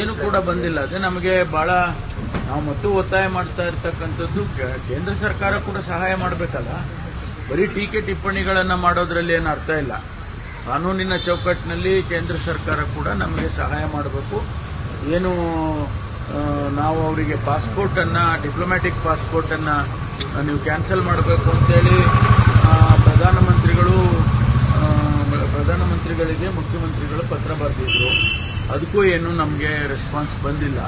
ಏನು ಕೂಡ ಬಂದಿಲ್ಲ. ಅದೇ ನಮಗೆ ಬಹಳ ನಾವು ಮತ್ತು ಒತ್ತಾಯ ಮಾಡ್ತಾ ಇರ್ತಕ್ಕಂಥದ್ದು ಕೇಂದ್ರ ಸರ್ಕಾರ ಕೂಡ ಸಹಾಯ ಮಾಡಬೇಕಲ್ಲ? ಬರೀ ಟೀಕೆ ಟಿಪ್ಪಣಿಗಳನ್ನ ಮಾಡೋದ್ರಲ್ಲಿ ಏನು ಅರ್ಥ ಇಲ್ಲ. ಕಾನೂನಿನ ಚೌಕಟ್ಟಿನಲ್ಲಿ ಕೇಂದ್ರ ಸರ್ಕಾರ ಕೂಡ ನಮಗೆ ಸಹಾಯ ಮಾಡಬೇಕು. ಏನು ನಾವು ಅವರಿಗೆ ಪಾಸ್ಪೋರ್ಟ್ ಅನ್ನ ಡಿಪ್ಲೊಮ್ಯಾಟಿಕ್ ಪಾಸ್ಪೋರ್ಟ್ ಅನ್ನ ನೀವು ಕ್ಯಾನ್ಸಲ್ ಮಾಡಬೇಕು ಅಂತೇಳಿ ಪ್ರಧಾನಮಂತ್ರಿಗಳು ಪ್ರಧಾನಮಂತ್ರಿಗಳಿಗೆ ಮುಖ್ಯಮಂತ್ರಿಗಳು ಪತ್ರ ಬರೆದಿದ್ರು. ಅದಕ್ಕೂ ಏನು ನಮಗೆ ರೆಸ್ಪಾನ್ಸ್ ಬಂದಿಲ್ಲ.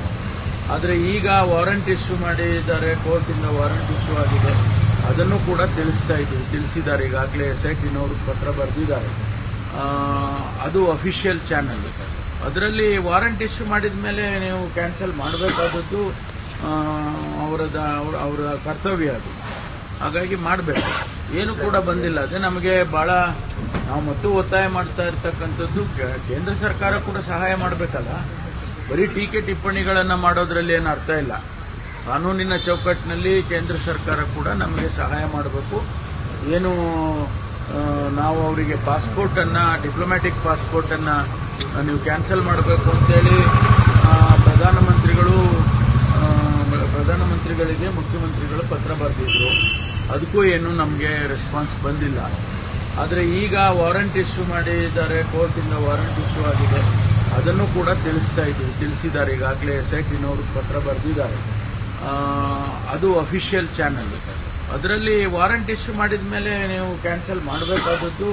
ಆದರೆ ಈಗ ವಾರಂಟ್ ಇಶ್ಯೂ ಮಾಡಿದ್ದಾರೆ ಕೋರ್ಟಿಂದ ವಾರಂಟ್ ಇಶ್ಯೂ ಆಗಿದೆ. ಅದನ್ನು ಕೂಡ ತಿಳಿಸ್ತಾ ಇದ್ದೀವಿ, ತಿಳಿಸಿದ್ದಾರೆ. ಈಗಾಗಲೇ ಎಸ್ ಐ ಟಿನವರು ಪತ್ರ ಬರೆದಿದ್ದಾರೆ. ಅದು ಅಫಿಷಿಯಲ್ ಚಾನಲ್ ಅದರಲ್ಲಿ ವಾರಂಟ್ ಇಶ್ಯೂ ಮಾಡಿದ ಮೇಲೆ ನೀವು ಕ್ಯಾನ್ಸಲ್ ಮಾಡಬೇಕಾದದ್ದು ಅವರದ, ಅವರ ಅವರ ಕರ್ತವ್ಯ ಅದು. ಹಾಗಾಗಿ ಮಾಡಬೇಕು. ಏನು ಕೂಡ ಬಂದಿಲ್ಲ. ಅದೇ ನಮಗೆ ಬಹಳ ನಾವು ಮತ್ತು ಒತ್ತಾಯ ಮಾಡ್ತಾ ಇರ್ತಕ್ಕಂಥದ್ದು ಕೇಂದ್ರ ಸರ್ಕಾರ ಕೂಡ ಸಹಾಯ ಮಾಡಬೇಕಲ್ಲ? ಬರೀ ಟೀಕೆ ಟಿಪ್ಪಣಿಗಳನ್ನು ಮಾಡೋದ್ರಲ್ಲಿ ಏನು ಅರ್ಥ ಇಲ್ಲ. ಕಾನೂನಿನ ಚೌಕಟ್ಟಿನಲ್ಲಿ ಕೇಂದ್ರ ಸರ್ಕಾರ ಕೂಡ ನಮಗೆ ಸಹಾಯ ಮಾಡಬೇಕು. ಏನು ನಾವು ಅವರಿಗೆ ಪಾಸ್ಪೋರ್ಟ್ ಅನ್ನ ಡಿಪ್ಲೊಮ್ಯಾಟಿಕ್ ಪಾಸ್ಪೋರ್ಟ್ ಅನ್ನ ನೀವು ಕ್ಯಾನ್ಸಲ್ ಮಾಡಬೇಕು ಅಂತೇಳಿ ಪ್ರಧಾನಮಂತ್ರಿಗಳು ಪ್ರಧಾನಮಂತ್ರಿಗಳಿಗೆ ಮುಖ್ಯಮಂತ್ರಿಗಳು ಪತ್ರ ಬರೆದಿದ್ರು. ಅದಕ್ಕೂ ಏನು ನಮಗೆ ರೆಸ್ಪಾನ್ಸ್ ಬಂದಿಲ್ಲ. ಆದರೆ ಈಗ ವಾರಂಟ್ ಇಶ್ಯೂ ಮಾಡಿದ್ದಾರೆ, ಕೋರ್ಟಿಂದ ವಾರಂಟ್ ಇಶ್ಯೂ ಆಗಿದೆ. ಅದನ್ನು ಕೂಡ ತಿಳಿಸ್ತಾ ಇದ್ದೀವಿ, ತಿಳಿಸಿದ್ದಾರೆ. ಈಗಾಗಲೇ ಎಸ್ ಐ ಟಿನವರು ಪತ್ರ ಬರೆದಿದ್ದಾರೆ. ಅದು ಅಫಿಷಿಯಲ್ ಚಾನಲ್ ಅದರಲ್ಲಿ ವಾರಂಟ್ ಇಶ್ಯೂ ಮಾಡಿದ ಮೇಲೆ ನೀವು ಕ್ಯಾನ್ಸಲ್ ಮಾಡಬೇಕಾದದ್ದು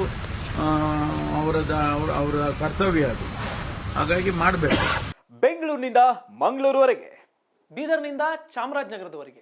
ಅವರದ, ಅವರ ಅವರ ಕರ್ತವ್ಯ ಅದು. ಹಾಗಾಗಿ ಮಾಡಬೇಕು. ಬೆಂಗಳೂರಿನಿಂದ ಮಂಗಳೂರುವರೆಗೆ. ಬೀದರ್ನಿಂದ ಚಾಮರಾಜನಗರದವರೆಗೆ.